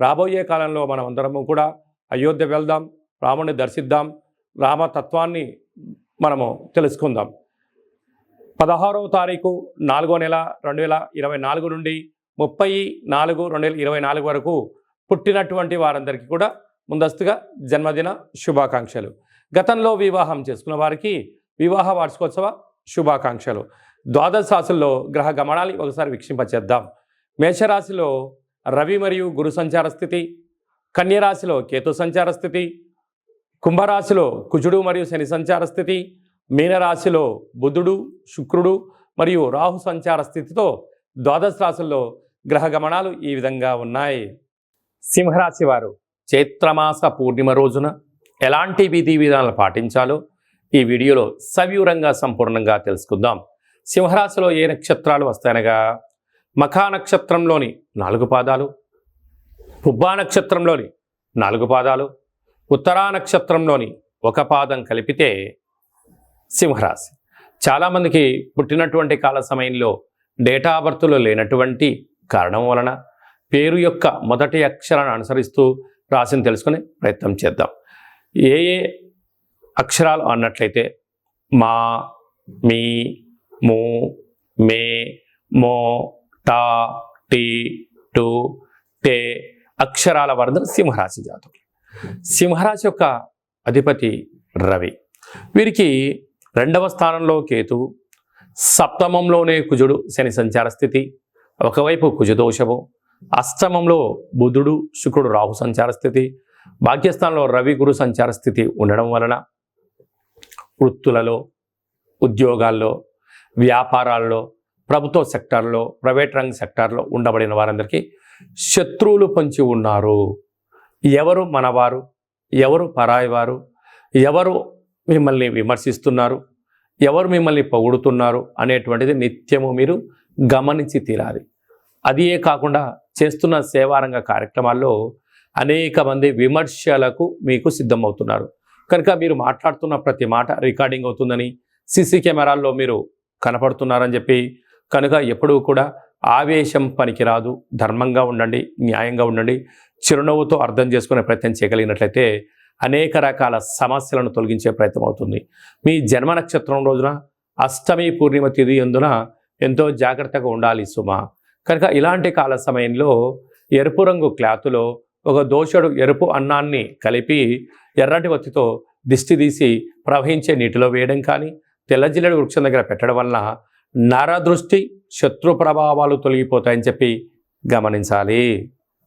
రాబోయే కాలంలో మనం అందరము కూడా అయోధ్య వెళ్దాం రాముని దర్శిద్దాం రామతత్వాన్ని మనము తెలుసుకుందాం. పదహారవ తారీఖు నాలుగో నెల రెండు వేల ఇరవై నాలుగు నుండి ముప్పై నాలుగు రెండు వేల ఇరవై నాలుగు వరకు పుట్టినటువంటి వారందరికీ కూడా ముందస్తుగా జన్మదిన శుభాకాంక్షలు. గతంలో వివాహం చేసుకున్న వారికి వివాహ వార్షికోత్సవ శుభాకాంక్షలు. ద్వాదశ రాశుల్లో గ్రహ గమనాన్ని ఒకసారి వీక్షింపచేద్దాం. మేషరాశిలో రవి మరియు గురు సంచార స్థితి కన్యరాశిలో కేతు సంచార స్థితి కుంభరాశిలో కుజుడు మరియు శని సంచార స్థితి మీనరాశిలో బుధుడు శుక్రుడు మరియు రాహు సంచార స్థితితో ద్వాదశ రాశుల్లో గ్రహ గమనాలు ఈ విధంగా ఉన్నాయి. సింహరాశి వారు చైత్రమాస పూర్ణిమ రోజున ఎలాంటి విధి విధానాలు పాటించాలో ఈ వీడియోలో సవివరంగా సంపూర్ణంగా తెలుసుకుందాం. సింహరాశిలో ఏ నక్షత్రాలు వస్తాయనగా మఖా నక్షత్రంలోని నాలుగు పాదాలు పుబ్బా నక్షత్రంలోని నాలుగు పాదాలు ఉత్తరా నక్షత్రంలోని ఒక పాదం కలిపితే సింహరాశి. చాలామందికి పుట్టినటువంటి కాల సమయంలో డేటా బర్త్లో లేనటువంటి కారణం వలన పేరు యొక్క మొదటి అక్షరాన్ని అనుసరిస్తూ రాశిని తెలుసుకునే ప్రయత్నం చేద్దాం. ఏ ఏ అక్షరాలు అన్నట్లయితే మా మీ మూ మే మో టా టీ టు టే అక్షరాల వరద సింహరాశి జాతకులు. సింహరాశి యొక్క అధిపతి రవి. వీరికి రెండవ స్థానంలో కేతు సప్తమంలోనే కుజుడు శని సంచార స్థితి ఒకవైపు కుజదోషము అష్టమంలో బుధుడు శుక్రుడు రాహు సంచార స్థితి భాగ్యస్థానంలో రవి గురు సంచార స్థితి ఉండడం వలన వృత్తులలో ఉద్యోగాల్లో వ్యాపారాల్లో ప్రభుత్వ సెక్టార్లో ప్రైవేట్ రంగ సెక్టార్లో ఉండబడిన వారందరికీ శత్రువులు పొంచి ఉన్నారు. ఎవరు మనవారు? ఎవరు పరాయి వారు? ఎవరు మిమ్మల్ని విమర్శిస్తున్నారు? ఎవరు మిమ్మల్ని పొగుడుతున్నారు? అనేటువంటిది నిత్యము మీరు గమనించి తీరాలి. అదే కాకుండా చేస్తున్న సేవారంగ కార్యక్రమాల్లో అనేక మంది విమర్శలకు మీకు సిద్ధమవుతున్నారు. కనుక మీరు మాట్లాడుతున్న ప్రతి మాట రికార్డింగ్ అవుతుందని సీసీ కెమెరాల్లో మీరు కనపడుతున్నారని చెప్పి కనుక ఎప్పుడూ కూడా ఆవేశం పనికిరాదు. ధర్మంగా ఉండండి న్యాయంగా ఉండండి. చిరునవ్వుతో అర్థం చేసుకునే ప్రయత్నం చేయగలిగినట్లయితే అనేక రకాల సమస్యలను తొలగించే ప్రయత్నం అవుతుంది. మీ జన్మ నక్షత్రం రోజున అష్టమి పూర్ణిమ తిథి ఎందున ఎంతో జాగ్రత్తగా ఉండాలి సుమ. కనుక ఇలాంటి కాల సమయంలో ఎరుపు రంగు క్లాతులో ఒక దోషుడు ఎరుపు అన్నాన్ని కలిపి ఎర్రటి ఒత్తితో దిష్టి తీసి ప్రవహించే నీటిలో వేయడం కానీ తెల్లజిల్లడి వృక్షం దగ్గర పెట్టడం వలన నరదృష్టి శత్రు ప్రభావాలు తొలగిపోతాయని చెప్పి గమనించాలి.